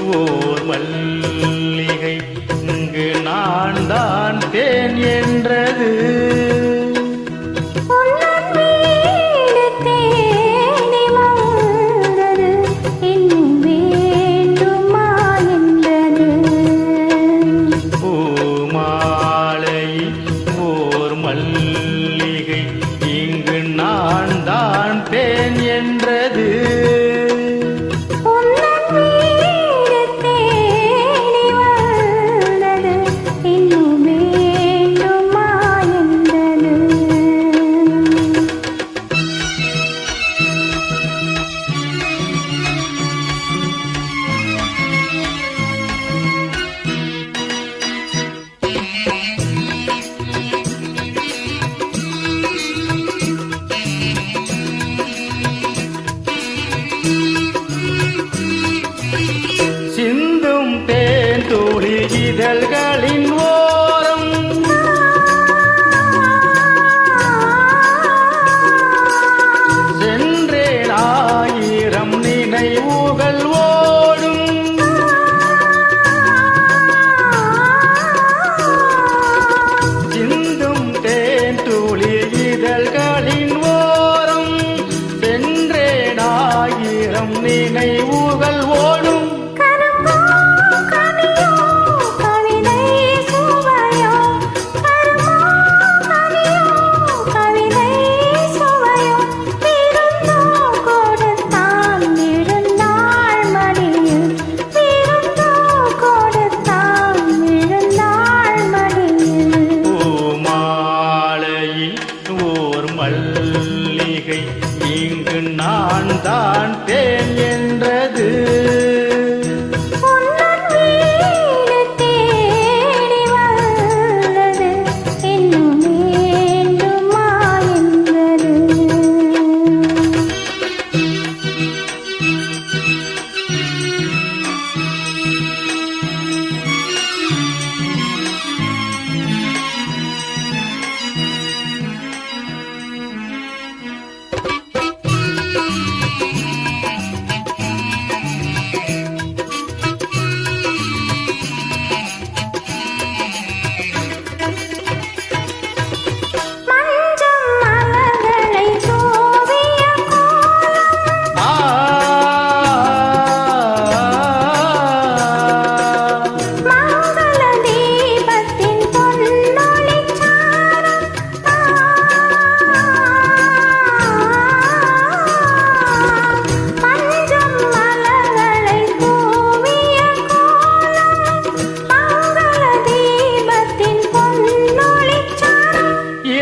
ஓர் மல்லிகை இங்கு நான் தான் தேன் என்றது. வினை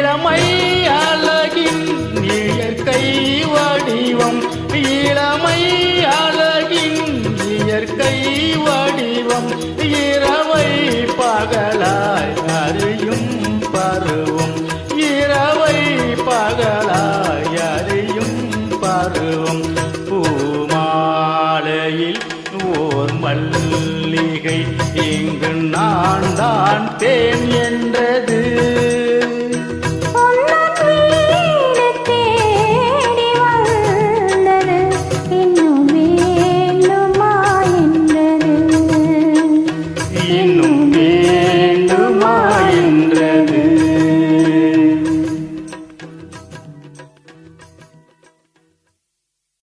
இளமை அழகின் இயற்கை வடிவம். இளமை அழகின் இயற்கை வடிவம். இரவை பகலாய் அறியும் பருவம். இரவை பகலாய் அறியும் பருவம். பூமாலையில் ஓர் மல்லிகை. இங்கு நான் தான் தேன்